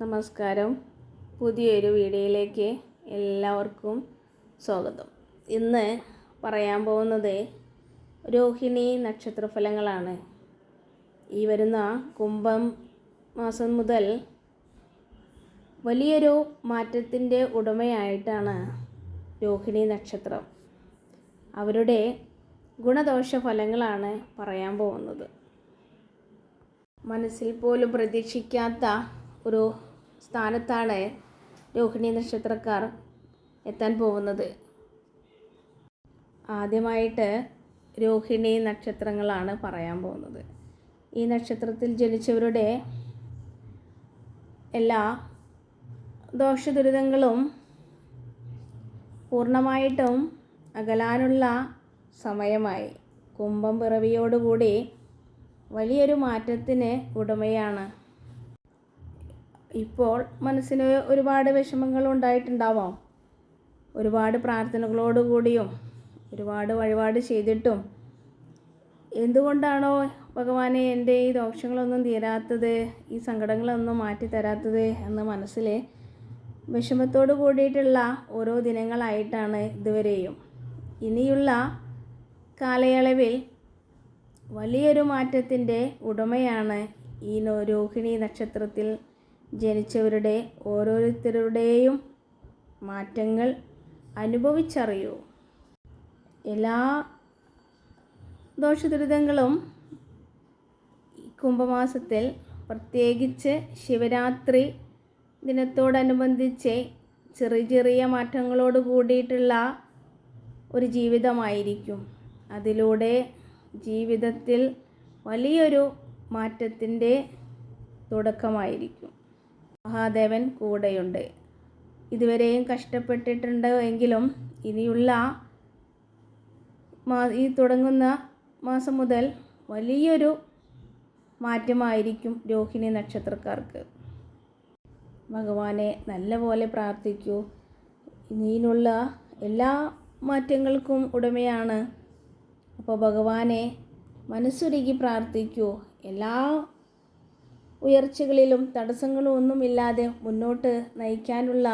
നമസ്കാരം. പുതിയൊരു വീഡിയോയിലേക്ക് എല്ലാവർക്കും സ്വാഗതം. ഇന്ന് പറയാൻ പോകുന്നത് രോഹിണി നക്ഷത്രഫലങ്ങളാണ്. ഈ വരുന്ന കുംഭം മാസം മുതൽ വലിയൊരു മാറ്റത്തിന്റെ ഉടമയായിട്ടാണ് രോഹിണി നക്ഷത്രം. അവരുടെ ഗുണദോഷ ഫലങ്ങളാണ് പറയാൻ പോകുന്നത്. മനസ്സിൽ പോലും പ്രതീക്ഷിക്കാത്ത ഒരു സ്ഥാനത്താണ് രോഹിണി നക്ഷത്രക്കാർ എത്താൻ പോകുന്നത്. ആദ്യമായിട്ട് രോഹിണി നക്ഷത്രങ്ങളാണ് പറയാൻ പോകുന്നത്. ഈ നക്ഷത്രത്തിൽ ജനിച്ചവരുടെ എല്ലാ ദോഷദുരിതങ്ങളും പൂർണമായിട്ടും അകലാനുള്ള സമയമായി. കുംഭം പിറവിയോടുകൂടി വലിയൊരു മാറ്റത്തിന് ഉടമയാണ് ഇപ്പോൾ മനസ്സിന് ഒരുപാട് വിഷമങ്ങൾ ഉണ്ടായിട്ടുണ്ടാവാം. ഒരുപാട് പ്രാർത്ഥനകളോടുകൂടിയും ഒരുപാട് വഴിപാട് ചെയ്തിട്ടും. എന്തുകൊണ്ടാണോ ഭഗവാനെ എന്റെ ഈ ദോഷങ്ങളൊന്നും തീരാത്തത് ഈ സങ്കടങ്ങളൊന്നും മാറ്റി തരാത്തത് എന്ന് മനസ്സിൽ വിഷമത്തോട് കൂടിയിട്ടുള്ള ഓരോ ദിനങ്ങളായിട്ടാണ് ഇതുവരെയും. ഇനിയുള്ള കാലയളവിൽ വലിയൊരു മാറ്റത്തിന്റെ ഉടമയാണ് ഈ രോഹിണി നക്ഷത്രത്തിൽ ജനിച്ചവരുടെ ഓരോരുത്തരുടെയും മാറ്റങ്ങൾ അനുഭവിച്ചറിയൂ. എല്ലാ ദോഷദുരിതങ്ങളും കുംഭമാസത്തിൽ പ്രത്യേകിച്ച് ശിവരാത്രി ദിനത്തോടനുബന്ധിച്ച് ചെറിയ ചെറിയ മാറ്റങ്ങളോട് കൂടിയിട്ടുള്ള ഒരു ജീവിതമായിരിക്കും. അതിലൂടെ ജീവിതത്തിൽ വലിയൊരു മാറ്റത്തിന്റെ തുടക്കമായിരിക്കും. മഹാദേവൻ കൂടെയുണ്ട്. ഇതുവരെയും കഷ്ടപ്പെട്ടിട്ടുണ്ട് എങ്കിലും ഇനിയുള്ള ഈ തുടങ്ങുന്ന മാസം മുതൽ വലിയൊരു മാറ്റമായിരിക്കും രോഹിണി നക്ഷത്രക്കാർക്ക്. ഭഗവാനെ നല്ലപോലെ പ്രാർത്ഥിക്കൂ. ഇനിയുള്ള എല്ലാ മാറ്റങ്ങൾക്കും ഉടമയാണ്. അപ്പോൾ ഭഗവാനെ മനസ്സുരുകി പ്രാർത്ഥിക്കൂ. എല്ലാ ഉയർച്ചകളിലും തടസ്സങ്ങളും ഒന്നുമില്ലാതെ മുന്നോട്ട് നയിക്കാനുള്ള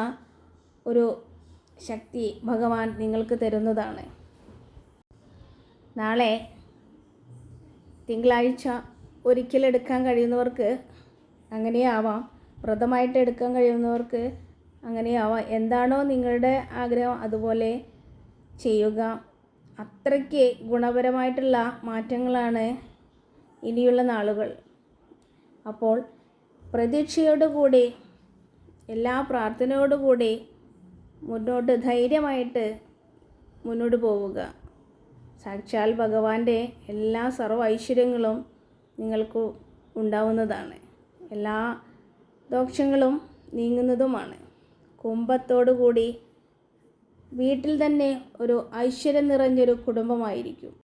ഒരു ശക്തി ഭഗവാൻ നിങ്ങൾക്ക് തരുന്നതാണ്. നാളെ തിങ്കളാഴ്ച ഒരിക്കലെടുക്കാൻ കഴിയുന്നവർക്ക് അങ്ങനെയാവാം. വ്രതമായിട്ട് എടുക്കാൻ കഴിയുന്നവർക്ക് അങ്ങനെയാവാം. എന്താണോ നിങ്ങളുടെ ആഗ്രഹം അതുപോലെ ചെയ്യുക. അത്രയ്ക്ക് ഗുണപരമായിട്ടുള്ള മാറ്റങ്ങളാണ് ഇനിയുള്ള നാളുകൾ. അപ്പോൾ പ്രതീക്ഷയോടുകൂടി എല്ലാ പ്രാർത്ഥനയോടുകൂടി മുന്നോട്ട് ധൈര്യമായിട്ട് മുന്നോട്ട് പോവുക. സാക്ഷാൽ ഭഗവാന്റെ എല്ലാ സർവ ഐശ്വര്യങ്ങളും നിങ്ങൾക്ക് ഉണ്ടാവുന്നതാണ്. എല്ലാ ദോഷങ്ങളും നീങ്ങുന്നതുമാണ്. കുംഭത്തോടുകൂടി വീട്ടിൽ തന്നെ ഒരു ഐശ്വര്യം നിറഞ്ഞൊരു കുടുംബമായിരിക്കും.